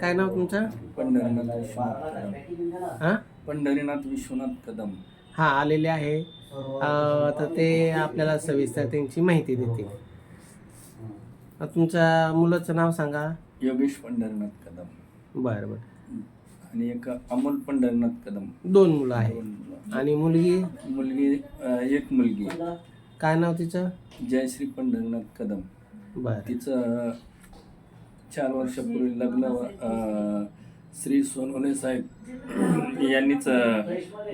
काय नाव तुमचं? पंढरीनाथ विश्वनाथ कदम हां? पंढरीनाथ विश्वनाथ कदम. हां आलेले आहे. तर ते आपल्याला सविस्तर त्यांची माहिती देतील. तुमच्या मुलाचं नाव सांगा. योगेश पंढरीनाथ कदम. बरं बरं. आणि एक अमोल पंढरीनाथ कदम. दोन मुलं आहेत. आणि मुलगी? मुलगी एक मुलगी. काय नाव तिचं? जयश्री पंढरीनाथ कदम. बरं. तिचं चार वर्षापूर्वी लग्न श्री सोनवणे साहेब यांनीच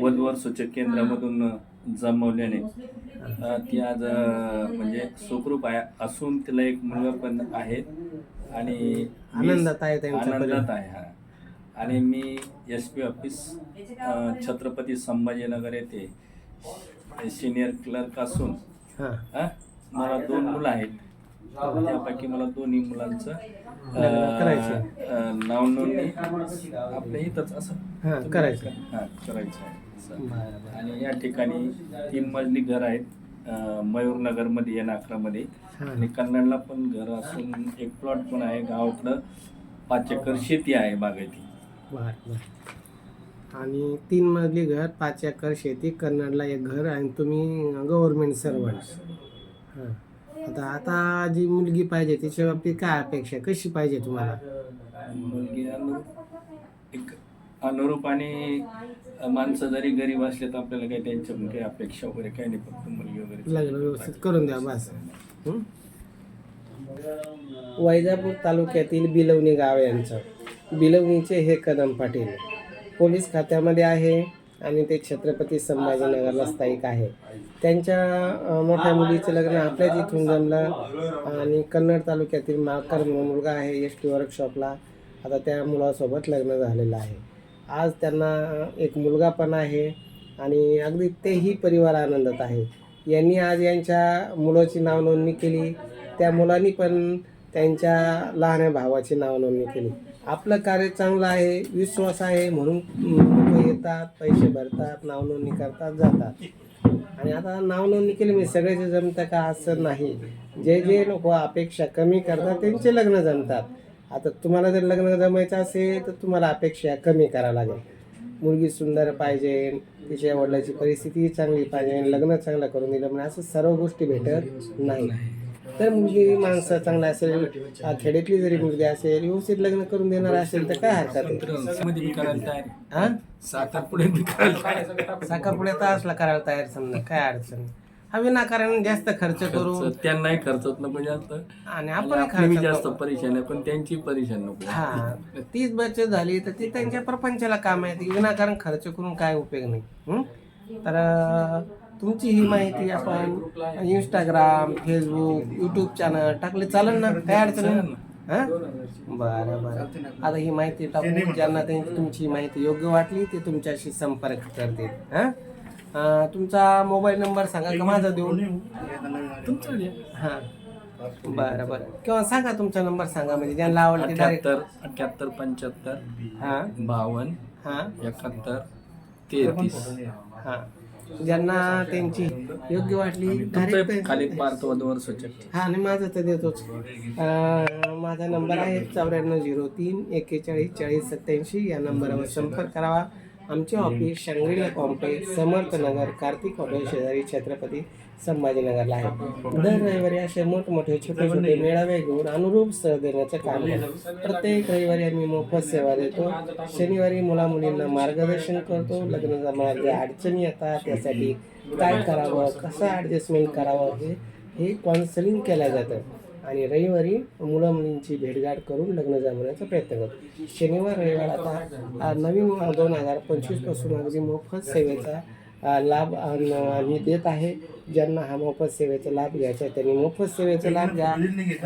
वधूवर सूचक केंद्रामधून जमवल्याने ती आज म्हणजे सुखरूप आहे असून तिला एक मुलगा पण आहे. आणि आनंदात आहे आनंदात आहे हा. आणि मी S P office Chhatrapati Sambhajinagar येथे सिनियर क्लर्क असून हां. हा, मला दोन मुलं आहेत. त्यापैकी मला दोन्ही मुलांचं करायचं. नाव नोंदणी आपल्या इथंच असं. करायचं. हा करायचं आहे. आणि या ठिकाणी तीन मजली घर आहेत. मयूरनगरमध्ये या नाकरामध्ये हां. आणि कन्नडला पण घर असून एक प्लॉट पण आहे गावाकडं. पाच एकर शेती आहे बागायती आणि तीन मजली घर पाच एकर शेती कन्नडला एक घर आणि तुम्ही गव्हर्नमेंट सर्वंट हां. आता आता जी मुलगी पाहिजे तिच्या बाबतीत काय अपेक्षा कशी पाहिजे तुम्हाला? मुलगी अनुरूप एक अनुरूप आणि माणसं जरी गरीब असले तर आपल्याला काही त्यांच्याकडून काही अपेक्षा वगैरे काही नाही फक्त मुलगी वगैरे. लग्न व्यवस्थित करून द्या बस. हं? वैजापूर तालुक्यातील बिलवणी गाव यांचं बिलवणीचे हे कदम पाटील. पोलीस खात्यामध्ये आहे. आणि ते छत्रपती संभाजीनगरला स्थायिक आहे. त्यांच्या मोठ्या मुलीचं लग्न आपल्याच इथून जमलं. आणि कन्नड तालुक्यातील माकर मुलगा आहे एस टी वर्कशॉपला आता त्या मुलासोबत लग्न झालेलं आहे. आज त्यांना एक मुलगा पण आहे. आणि अगदी तेही परिवार आनंदात आहे. यांनी आज यांच्या मुलाची नाव नोंदणी केली. त्या मुलांनी पण त्यांच्या लहान भावाची नाव नोंदणी केली. आपलं कार्य चांगलं आहे विश्वास आहे म्हणून लोक येतात पैसे भरतात नाव नोंदणी करतात जातात. आणि आता नाव नोंदणी केली म्हणजे सगळ्याचे जमतं का असं नाही. जे जे लोक अपेक्षा कमी करतात त्यांचे लग्न जमतात. आता तुम्हाला जर लग्न जमायचं असेल तर तुम्हाला अपेक्षा कमी करावं लागेल. मुलगी सुंदर पाहिजे तिच्या वडिलाची परिस्थिती चांगली पाहिजे लग्न चांगलं करून दिलं म्हणजे असं सर्व गोष्टी भेटत नाही. तर मुलगी माणसं चांगला असेल खेड्यातली जरी मुलगी असेल व्यवस्थित लग्न करून देणार असेल तर काय हरकत. हा आहे. साखरपुड्या तर असला करायला तयार समजा काय अडचण. हा विनाकारण जास्त खर्च करू खर्च त्यांनाही खर्चत नको जास्त आणि आपण खर्च जास्त. परेशान आहे पण त्यांची परेशान नको हा तीच बचत झाली तर ती त्यांच्या प्रपंचाला काम आहे विनाकारण खर्च करून काय उपयोग नाही? तर तुमची ही माहिती आपण इंस्टाग्राम फेसबुक युट्यूब चॅनल टाकले. चालेल ना? काय अडचण हा? बरं बरं. आता ही माहिती टाकून ज्यांना त्यांची तुमची माहिती योग्य वाटली ते तुमच्याशी संपर्क करतील. हा? तुमचा मोबाईल नंबर सांगा का? माझा देऊन. हा. बरं बरं. किंवा सांगा तुमचा नंबर सांगा म्हणजे ज्यांना आवडते अठ्याहत्तर पंच्याहत्तर हा. बावन्न हा. एकाहत्तर तेहतीस. हा. ज्यांना त्यांची योग्य वाटली direct खाली पार्थ वधूवर सूचक हा आणि माझं तर देतोच. अं, माझा नंबर आहे चौऱ्याण्णव झिरो तीन एक्केचाळीस चाळीस सत्याऐंशी या नंबरवर संपर्क करावा. आमचे office Shangrila complex Samarthnagar Kartik hotel शेजारी छत्रपती संभाजीनगरला आहे. दर रविवारी असे मोठमोठे छोटे छोटे मेळावे घेऊन अनुरूप सह देण्याचं काम करतो प्रत्येक रविवारी आम्ही मोफत सेवा देतो. शनिवारी मुलामुलींना मार्गदर्शन करतो. लग्न जमण्यात ज्या अडचणी येतात. त्यासाठी काय करावं? कसं ॲडजस्टमेंट करावं? हे हे काउन्सिलिंग केलं जातं. आणि रविवारी मुलं मुलींची भेटगाठ करून लग्न जमवण्याचा प्रयत्न करतो. शनिवार रविवार आता नवीन दोन हजार पंचवीसपासून अगदी मोफत सेवेचा लाभ आम्ही देत आहे. ज्यांना हा मोफत सेवेचा लाभ घ्यायचा आहे त्यांनी मोफत सेवेचा लाभ घ्या.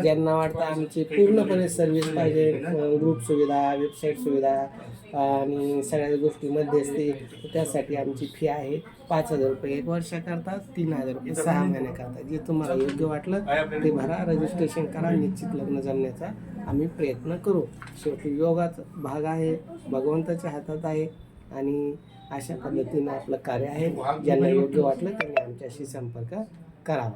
ज्यांना वाटतं आमची पूर्णपणे सर्व्हिस पाहिजे ग्रुप सुविधा वेबसाईट सुविधा आणि सगळ्या गोष्टी मध्यस्थी त्यासाठी आमची फी आहे. पाच हजार रुपये एक वर्षाकरता तीन हजार रुपये सहा महिन्याकरता. जे तुम्हाला योग्य वाटलं ते भरा. रजिस्ट्रेशन करा. निश्चित लग्न जमण्याचा आम्ही प्रयत्न करू. शेवटी योगाचा भाग आहे भगवंताच्या हातात आहे. आणि अशा पद्धतीनं आपलं कार्य आहे. ज्यांना योग्य वाटलं त्यांनी आमच्याशी संपर्क करावा.